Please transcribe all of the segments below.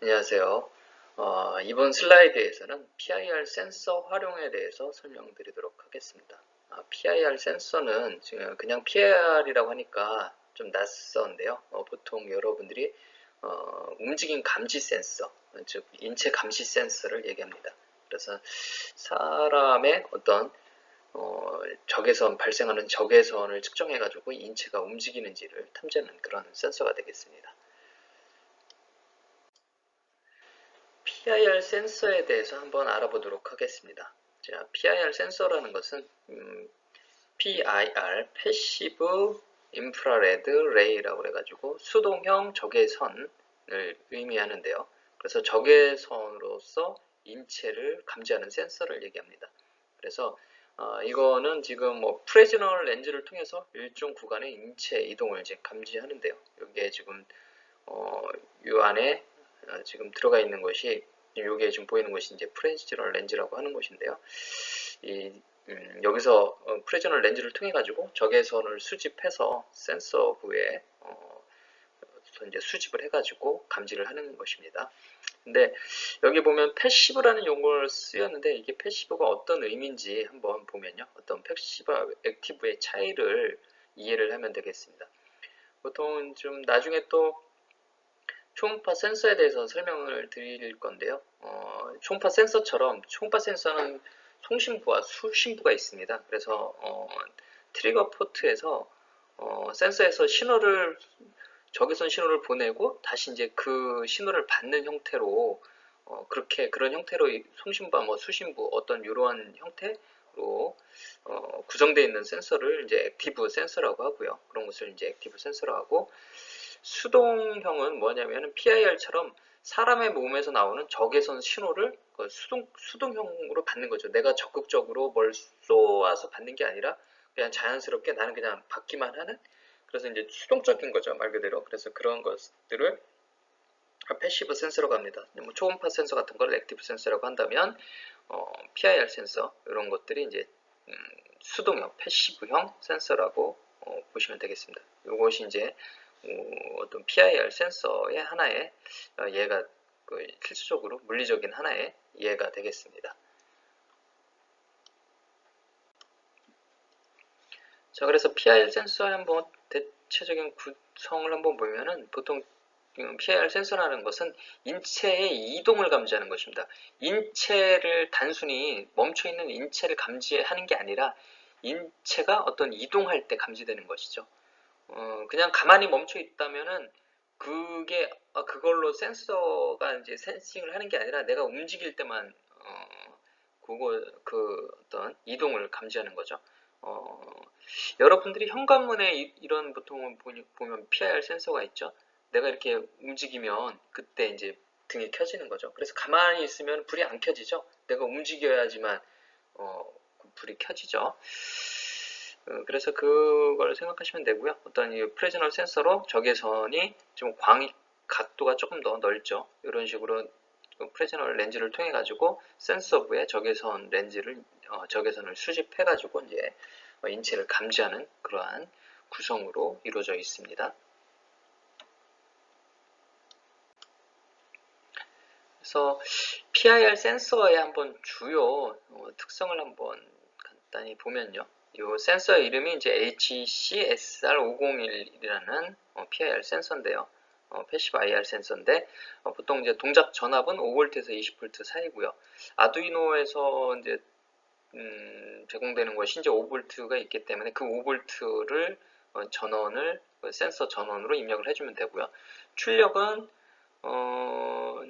안녕하세요. 어, 이번 슬라이드에서는 PIR 센서 활용에 대해서 설명드리도록 하겠습니다. 아, PIR 센서는 지금 그냥 PIR이라고 하니까 좀 낯선데요. 어, 보통 여러분들이 어, 움직임 감지 센서, 즉 인체 감시 센서를 얘기합니다. 그래서 사람의 어떤 어, 적외선 발생하는 적외선을 측정해 가지고 인체가 움직이는지를 탐지하는 그런 센서가 되겠습니다. PIR 센서에 대해서 한번 알아보도록 하겠습니다. 자, PIR 센서라는 것은 음, PIR, 패시브 인프라레드 레이라고 해가지고 수동형 적외선을 의미하는데요. 그래서 적외선으로서 인체를 감지하는 센서를 얘기합니다. 그래서 어, 이거는 지금 뭐 프레즈널 렌즈를 통해서 일정 구간의 인체 이동을 이제 감지하는데요. 여기에 지금 어, 이 안에 어, 지금 들어가 있는 것이 여기에 지금 보이는 것이 이제 프레지널 렌즈라고 하는 것인데요. 이 음, 여기서 어, 프레지널 렌즈를 통해 가지고 적외선을 수집해서 센서 부에 어, 이제 수집을 해가지고 감지를 하는 것입니다. 근데 여기 보면 패시브라는 용어를 쓰였는데 이게 패시브가 어떤 의미인지 한번 보면요. 어떤 패시브와 액티브의 차이를 이해를 하면 되겠습니다. 보통 좀 나중에 또 초음파 센서에 대해서 설명을 드릴 건데요. 어, 초음파 센서처럼 초음파 센서는 송신부와 수신부가 있습니다. 그래서 어, 트리거 포트에서 어, 센서에서 신호를 적외선 신호를 보내고 다시 이제 그 신호를 받는 형태로 어, 그렇게 그런 형태로 송신부와 뭐 수신부 어떤 이러한 형태 로 어, 구성되어 있는 센서를 이제 액티브 센서라고 하고요. 그런 것을 이제 액티브 센서라고 하고 수동형은 뭐냐면은 PIR처럼 사람의 몸에서 나오는 적외선 신호를 그 수동, 수동형으로 받는 거죠. 내가 적극적으로 뭘 쏘아서 받는 게 아니라 그냥 자연스럽게 나는 그냥 받기만 하는 그래서 이제 수동적인 거죠. 말 그대로. 그래서 그런 것들을 패시브 센서라고 합니다. 뭐 초음파 센서 같은 걸 액티브 센서라고 한다면 어, PIR 센서 이런 것들이 이제 음, 수동형, 패시브형 센서라고 어, 보시면 되겠습니다. 이것이 이제 어, 어떤 PIR 센서의 하나의 어, 예가 그 필수적으로 물리적인 하나의 예가 되겠습니다. 자, 그래서 PIR 센서의 한번 대체적인 구성을 한번 보면은 보통 PIR 센서라는 것은 인체의 이동을 감지하는 것입니다. 인체를 단순히 멈춰 있는 인체를 감지하는 게 아니라 인체가 어떤 이동할 때 감지되는 것이죠. 어, 그냥 가만히 멈춰 있다면은 그게 아, 그걸로 센서가 이제 센싱을 하는 게 아니라 내가 움직일 때만 어, 그거 그 어떤 이동을 감지하는 거죠. 어, 여러분들이 현관문에 이, 런 보통 보면 PIR 센서가 있죠. 내가 이렇게 움직이면 그때 이제 등이 켜지는 거죠. 그래서 가만히 있으면 불이 안 켜지죠. 내가 움직여야지만 어, 불이 켜지죠. 어, 그래서 그걸 생각하시면 되고요. 어떤 이 프레즈널 센서로 적외선이 좀 광이 각도가 조금 더 넓죠. 이런 식으로 그 프레즈널 렌즈를 통해 가지고 센서부에 적외선 렌즈를 어, 적외선을 수집해 가지고 이제 인체를 감지하는 그러한 구성으로 이루어져 있습니다. 그래서 PIR 센서의 한번 주요 어, 특성을 한번 간단히 보면요. 이 센서 이름이 이제 HCSR501이라는 어, PIR 센서인데요. 어, 패시브 IR 센서인데 어, 보통 이제 동작 전압은 5V에서 20V 사이고요. 아두이노에서 이제 음, 제공되는 것이 이제 5V가 있기 때문에 그 5V를 어, 전원을 그 센서 전원으로 입력을 해주면 되고요. 출력은 어,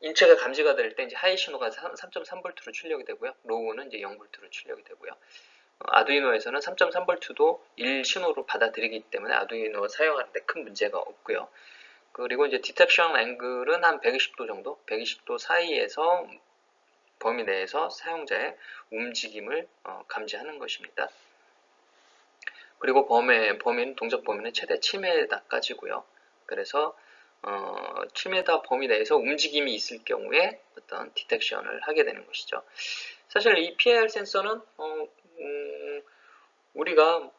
인체가 감지가 될 때 이제 하이 신호가 3.3V로 출력이 되고요. 로우는 이제 0V로 출력이 되고요. 아두이노에서는 3.3V도 1 신호로 받아들이기 때문에 아두이노 사용하는데 큰 문제가 없고요. 그리고 이제 디텍션 앵글은 한 120도 정도, 120도 사이에서 범위 내에서 사용자의 움직임을 어, 감지하는 것입니다. 그리고 범위, 범위는 동작 범위는 최대 7m까지고요. 그래서 어, 7m 범위 내에서 움직임이 있을 경우에 어떤 디텍션을 하게 되는 것이죠. 사실 이 PIR 센서는 어, 음, 우리가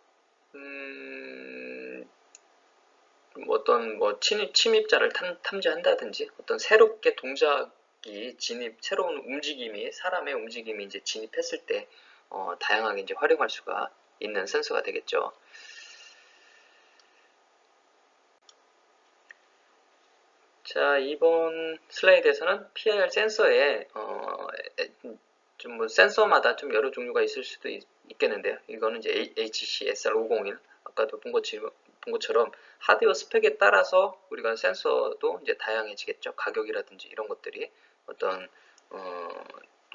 음, 뭐 어떤 뭐 침입, 침입자를 탐, 탐지한다든지 어떤 새롭게 동작이 진입, 새로운 움직임이 사람의 움직임이 이제 진입했을 때 어, 다양하게 이제 활용할 수가 있는 센서가 되겠죠. 자, 이번 슬라이드에서는 PIR 센서에 어, 좀뭐 센서마다 좀 여러 종류가 있을 수도 있, 겠는데요 이거는 이제 HCSR501 아까도 본, 것처, 본 것처럼 하드웨어 스펙에 따라서 우리가 센서도 이제 다양해지겠죠. 가격이라든지 이런 것들이 어떤 어,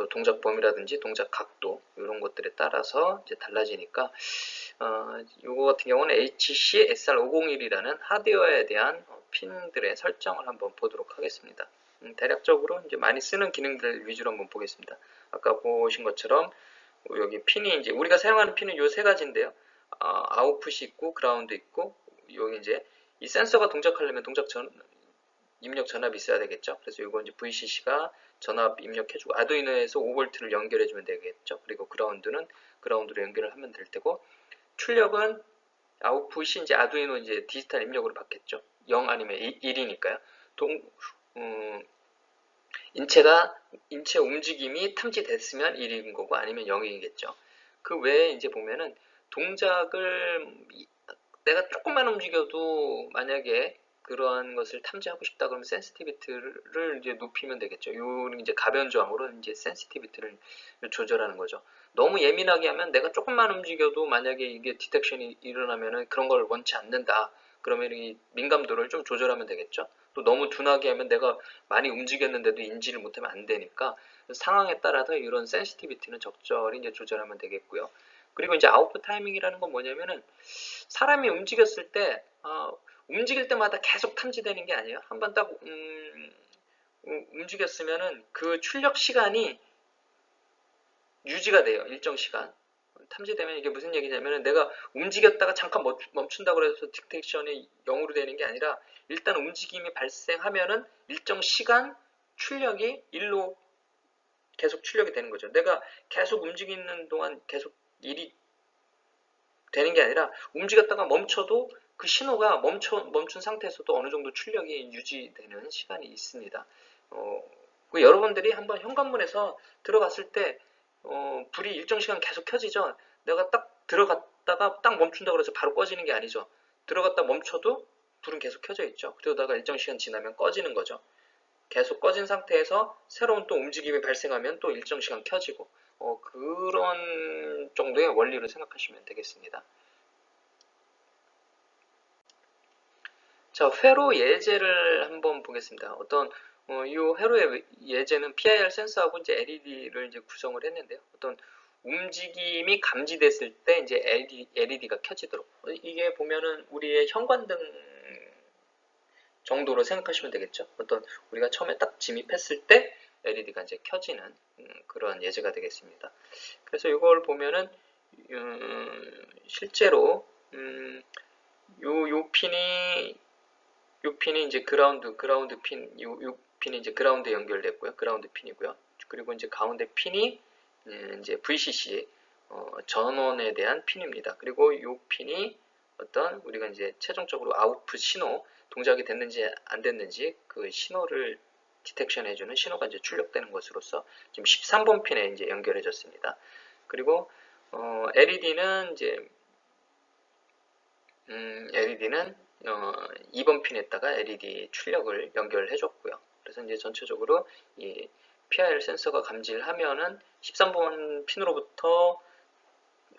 또 동작 범위라든지 동작 각도 이런 것들에 따라서 이제 달라지니까 어, 이거 같은 경우는 HCSR501이라는 하드웨어에 대한 어, 핀들의 설정을 한번 보도록 하겠습니다. 음, 대략적으로 이제 많이 쓰는 기능들 위주로 한번 보겠습니다. 아까 보신 것처럼 여기 핀이 이제 우리가 사용하는 핀은 요 세 가지인데요. 어, 아웃풋이 있고 그라운드 있고 여기 이제 이 센서가 동작하려면 동작 전 입력 전압이 있어야 되겠죠. 그래서 이거 이제 VCC가 전압 입력해주고 아두이노에서 5V를 연결해주면 되겠죠. 그리고 그라운드는 그라운드로 연결을 하면 될 테고 출력은 아웃풋이 이제 아두이노 이제 디지털 입력으로 받겠죠. 0 아니면 1이니까요. 동, 음, 인체가 인체 움직임이 탐지됐으면 1인 거고 아니면 0이겠죠. 그 외에 이제 보면은 동작을 내가 조금만 움직여도 만약에 그러한 것을 탐지하고 싶다 그러면 센시티비티를 이제 높이면 되겠죠. 요 이제 가변 조항으로 이제 센시티비티를 조절하는 거죠. 너무 예민하게 하면 내가 조금만 움직여도 만약에 이게 디텍션이 일어나면은 그런 걸 원치 않는다. 그러면 이 민감도를 좀 조절하면 되겠죠. 또 너무 둔하게 하면 내가 많이 움직였는데도 인지를 못하면 안 되니까 상황에 따라서 이런 센시티비티는 적절히 이제 조절하면 되겠고요. 그리고 이제 아웃풋 타이밍이라는 건 뭐냐면은 사람이 움직였을 때 어, 움직일 때마다 계속 탐지되는 게 아니에요. 한 번 딱 음, 움직였으면은 그 출력 시간이 유지가 돼요. 일정 시간. 탐지되면 이게 무슨 얘기냐면 내가 움직였다가 잠깐 멈춘다고 해서 디텍션이 0으로 되는 게 아니라 일단 움직임이 발생하면은 일정 시간 출력이 1로 계속 출력이 되는 거죠. 내가 계속 움직이는 동안 계속 일이 되는 게 아니라 움직였다가 멈춰도 그 신호가 멈춰, 멈춘 상태에서도 어느 정도 출력이 유지되는 시간이 있습니다. 어, 그 여러분들이 한번 현관문에서 들어갔을 때 어, 불이 일정 시간 계속 켜지죠. 내가 딱 들어갔다가 딱 멈춘다 그래서 바로 꺼지는 게 아니죠. 들어갔다 멈춰도 불은 계속 켜져 있죠. 그러다가 일정 시간 지나면 꺼지는 거죠. 계속 꺼진 상태에서 새로운 또 움직임이 발생하면 또 일정 시간 켜지고 어, 그런 정도의 원리로 생각하시면 되겠습니다. 자, 회로 예제를 한번 보겠습니다. 어떤 어, 이 회로의 예제는 PIR 센서하고 이제 LED를 이제 구성을 했는데요. 어떤 움직임이 감지됐을 때 이제 LED, 가 켜지도록 이게 보면은 우리의 현관등 정도로 생각하시면 되겠죠. 어떤 우리가 처음에 딱 짐입했을 때 LED가 이제 켜지는 음, 그런 예제가 되겠습니다. 그래서 이걸 보면은 음, 실제로 음, 요, 요 핀이 요 핀이 이제 그라운드 그라운드 핀, 요, 요 핀이 이제 그라운드에 연결됐고요. 그라운드 핀이고요. 그리고 이제 가운데 핀이 음, 이제 VCC 어, 전원에 대한 핀입니다. 그리고 요 핀이 어떤 우리가 이제 최종적으로 아웃풋 신호 동작이 됐는지 안 됐는지 그 신호를 디텍션 해주는 신호가 이제 출력되는 것으로서 지금 13번 핀에 이제 연결해졌습니다. 그리고 어, LED는 이제 음, LED는 어, 2번 핀에다가 LED 출력을 연결해 줬고요. 그래서 이제 전체적으로 이 PIR 센서가 감지를 하면은 13번 핀으로부터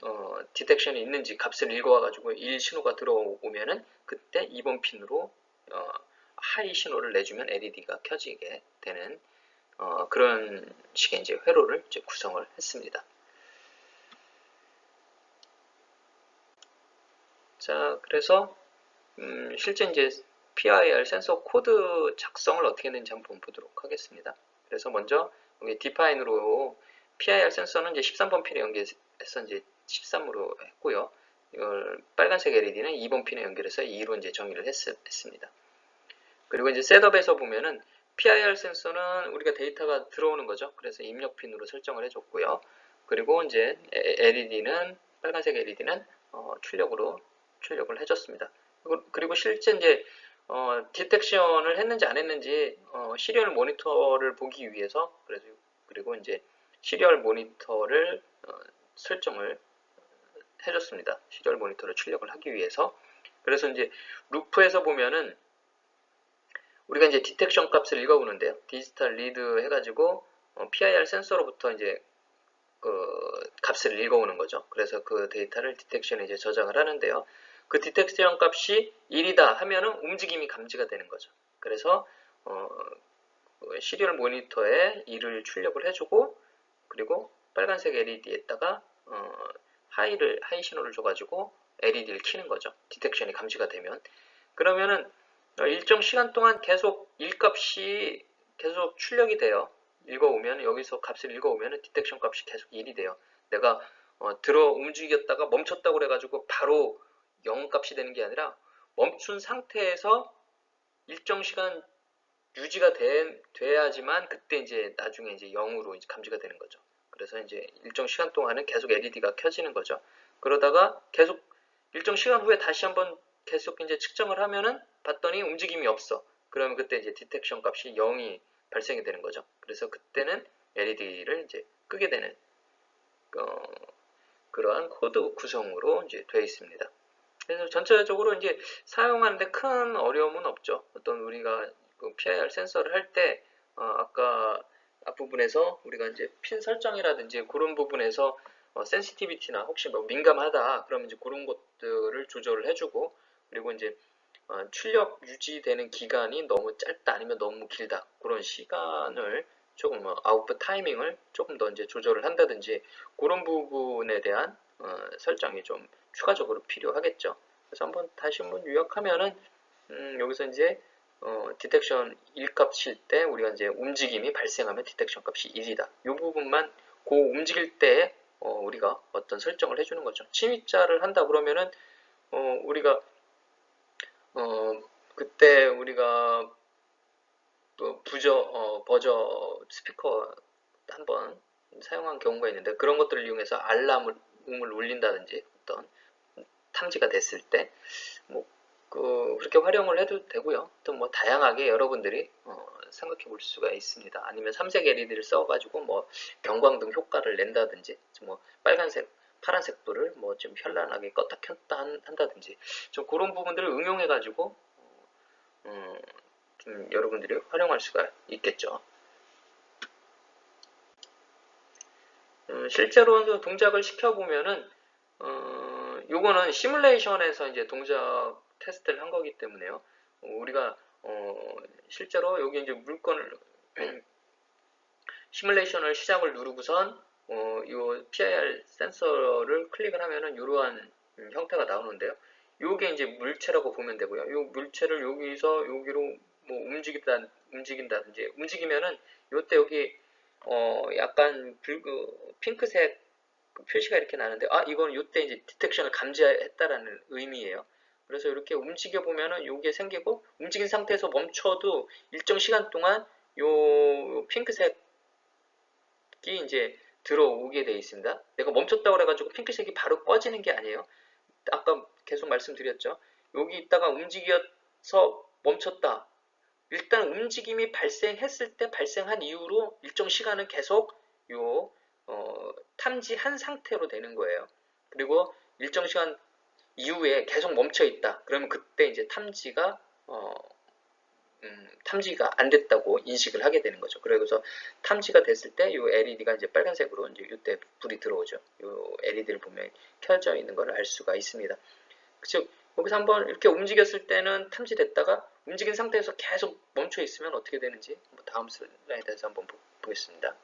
어, 디텍션이 있는지 값을 읽어와가지고 1 신호가 들어오면은 그때 2번 핀으로 어, 하이 신호를 내주면 LED가 켜지게 되는 어, 그런 식의 이제 회로를 이제 구성을 했습니다. 자, 그래서 음, 실제 이제 PIR 센서 코드 작성을 어떻게 했는지 한번 보도록 하겠습니다. 그래서 먼저 여기 디파인으로 PIR 센서는 이제 13번 핀에 연결해서 이제 13으로 했고요. 이걸 빨간색 LED는 2번 핀에 연결해서 2로 이제 정의를 했, 습니다 그리고 이제 셋업에서 보면은 PIR 센서는 우리가 데이터가 들어오는 거죠. 그래서 입력 핀으로 설정을 해줬고요. 그리고 이제 LED는 빨간색 LED는 어, 출력으로 출력을 해줬습니다. 그리고 실제 이제 어, 디텍션을 했는지 안 했는지 어, 시리얼 모니터를 보기 위해서 그래서 그리고 이제 시리얼 모니터를 어, 설정을 해줬습니다. 시리얼 모니터를 출력을 하기 위해서 그래서 이제 루프에서 보면은 우리가 이제 디텍션 값을 읽어보는데요. 디지털 리드 해가지고 어, PIR 센서로부터 이제 그 값을 읽어오는 거죠. 그래서 그 데이터를 디텍션에 이제 저장을 하는데요. 그 디텍션 값이 1이다 하면은 움직임이 감지가 되는 거죠. 그래서 어, 그 시리얼 모니터에 1을 출력을 해주고 그리고 빨간색 LED에다가 어, 하이를 하이 신호를 줘가지고 LED를 켜는 거죠. 디텍션이 감지가 되면 그러면은 어, 일정 시간 동안 계속 1값이 계속 출력이 돼요. 읽어오면 여기서 값을 읽어오면 디텍션 값이 계속 1이 돼요. 내가 어, 들어 움직였다가 멈췄다고 그래가지고 바로 0 값이 되는 게 아니라 멈춘 상태에서 일정 시간 유지가 돼, 돼야지만 그때 이제 나중에 이제 0으로 이제 감지가 되는 거죠. 그래서 이제 일정 시간 동안은 계속 LED가 켜지는 거죠. 그러다가 계속 일정 시간 후에 다시 한번 계속 이제 측정을 하면은 봤더니 움직임이 없어. 그러면 그때 이제 디텍션 값이 0이 발생이 되는 거죠. 그래서 그때는 LED를 이제 끄게 되는 어, 그러한 코드 구성으로 이제 되어 있습니다. 그래서 전체적으로 이제 사용하는데 큰 어려움은 없죠. 어떤 우리가 그 PIR 센서를 할때 어, 아까 앞부분에서 우리가 이제 핀 설정이라든지 그런 부분에서 어, 센시티비티나 혹시 뭐 민감하다 그러면 이제 그런 것들을 조절을 해주고 그리고 이제 어, 출력 유지되는 기간이 너무 짧다 아니면 너무 길다 그런 시간을 조금 뭐 아웃풋 타이밍을 조금 더 이제 조절을 한다든지 그런 부분에 대한 어, 설정이 좀 추가적으로 필요하겠죠. 그래서 한번 다시 한번 요약하면은 음, 여기서 이제 어, 디텍션 1값일 때 우리가 이제 움직임이 발생하면 디텍션 값이 1이다. 이 부분만 그 움직일 때 어, 우리가 어떤 설정을 해주는 거죠. 침입자를 한다 그러면은 어, 우리가 어, 그때 우리가 또 부저 어, 버저 스피커 한번 사용한 경우가 있는데 그런 것들을 이용해서 알람을 음을 울린다든지 어떤 탐지가 됐을 때뭐 그, 그렇게 활용을 해도 되고요. 또 뭐 다양하게 여러분들이 어, 생각해 볼 수가 있습니다. 아니면 삼색 LED를 써가지고 뭐 경광등 효과를 낸다든지 뭐 빨간색, 파란색 불을 뭐 좀 현란하게 껐다 켰다 한, 다든지 좀 그런 부분들을 응용해가지고 어, 좀 여러분들이 활용할 수가 있겠죠. 음, 실제로 동작을 시켜보면은 어, 요거는 시뮬레이션에서 이제 동작 테스트를 한 거기 때문에요. 어, 우리가 어, 실제로 여기 이제 물건을 시뮬레이션을 시작을 누르고선 어, 요 PIR 센서를 클릭을 하면은 이러한 형태가 나오는데요. 요게 이제 물체라고 보면 되고요. 요 물체를 여기서 여기로 뭐 움직인다 움직인다든지 움직이면은 요때 여기 어 약간 붉은 핑크색 그 표시가 이렇게 나는데 아 이건 요때 이제 디텍션을 감지했다라는 의미예요. 그래서 이렇게 움직여 보면은 요게 생기고 움직인 상태에서 멈춰도 일정 시간 동안 요 핑크색이 이제 들어오게 되어 있습니다. 내가 멈췄다고 그래가지고 핑크색이 바로 꺼지는 게 아니에요. 아까 계속 말씀드렸죠. 여기 있다가 움직여서 멈췄다. 일단 움직임이 발생했을 때 발생한 이후로 일정 시간은 계속 요 어, 탐지한 상태로 되는 거예요. 그리고 일정 시간 이후에 계속 멈춰 있다. 그러면 그때 이제 탐지가 어, 음, 탐지가 안 됐다고 인식을 하게 되는 거죠. 그래서 탐지가 됐을 때 이 LED가 이제 빨간색으로 이제 이때 불이 들어오죠. 이 LED를 보면 켜져 있는 걸 알 수가 있습니다. 즉 여기서 한번 이렇게 움직였을 때는 탐지됐다가 움직인 상태에서 계속 멈춰 있으면 어떻게 되는지 다음 슬라이드에서 한번 보겠습니다.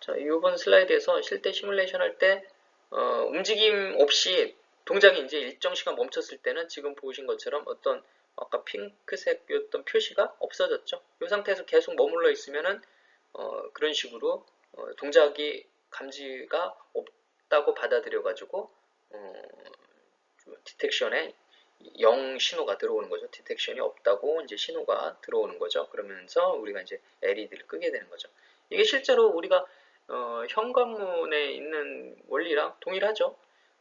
자, 이번 슬라이드에서 실제 시뮬레이션 할때 어, 움직임 없이 동작이 이제 일정 시간 멈췄을 때는 지금 보신 것처럼 어떤 아까 핑크색이었던 표시가 없어졌죠. 이 상태에서 계속 머물러 있으면은 어, 그런 식으로 어, 동작이 감지가 없다고 받아들여 가지고 어, 디텍션에 0 신호가 들어오는 거죠. 디텍션이 없다고 이제 신호가 들어오는 거죠. 그러면서 우리가 이제 LED를 끄게 되는 거죠. 이게 실제로 우리가 어, 현관문에 있는 원리랑 동일하죠.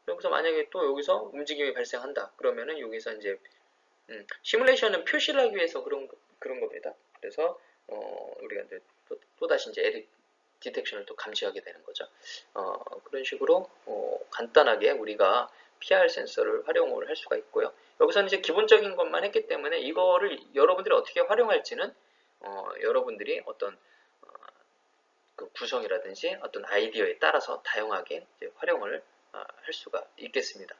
여기서 만약에 또 여기서 움직임이 발생한다. 그러면은 여기서 이제 음, 시뮬레이션은 표시를 하기 위해서 그런 거- 그런 겁니다. 그래서 어, 우리가 이제 또, 또 다시 이제 에리 디텍션을 또 감지하게 되는 거죠. 어, 그런 식으로 어, 간단하게 우리가 PR 센서를 활용을 할 수가 있고요. 여기서는 이제 기본적인 것만 했기 때문에 이거를 여러분들이 어떻게 활용할지는 어, 여러분들이 어떤 어, 그 구성이라든지 어떤 아이디어에 따라서 다양하게 활용을 어, 할 수가 있겠습니다.